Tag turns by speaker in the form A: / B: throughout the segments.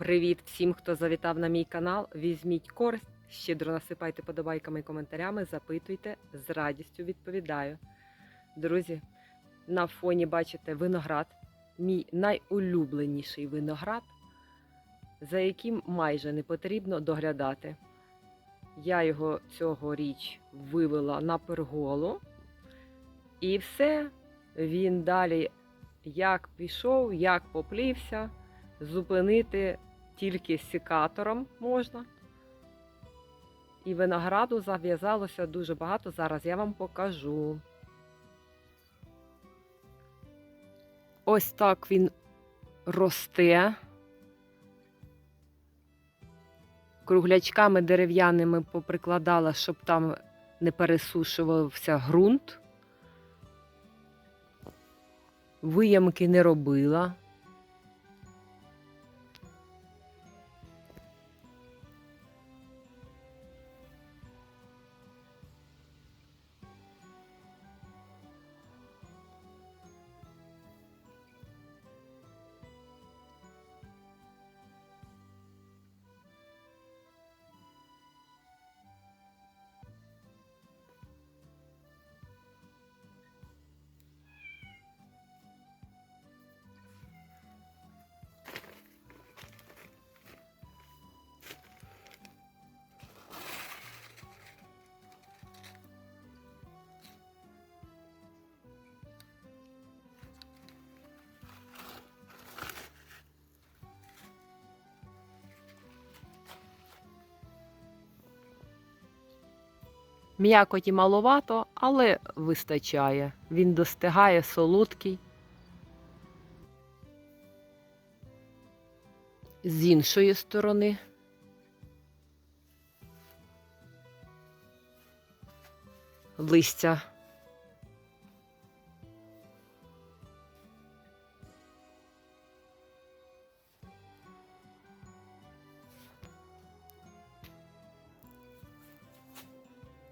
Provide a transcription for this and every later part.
A: Привіт всім, хто завітав на мій канал. Візьміть користь, щедро насипайте подобайками і коментарями, запитуйте, з радістю відповідаю. Друзі, на фоні бачите виноград, мій найулюбленіший виноград, за яким майже не потрібно доглядати. Я його цьогоріч вивела на перголу, і все, він далі як пішов, як поплівся зупинити тільки секатором можна. І винограду зав'язалося дуже багато. Зараз я вам покажу. Ось так він росте. Круглячками дерев'яними поприкладала, щоб там не пересушувався ґрунт. Виямки не робила. М'якоті маловато, але вистачає. Він достигає солодкий. З іншої сторони. Листя.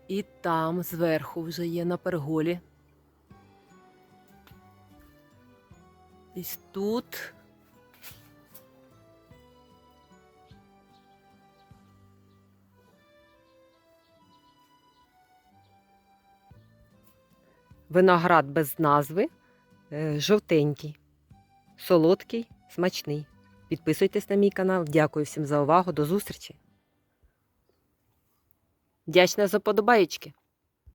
A: І там зверху вже є на перголі. Ось тут. Виноград без назви, е, жовтенький, солодкий, смачний. Підписуйтесь на мій канал. Дякую всім за увагу. До зустрічі! Вдячна за подобаєчки.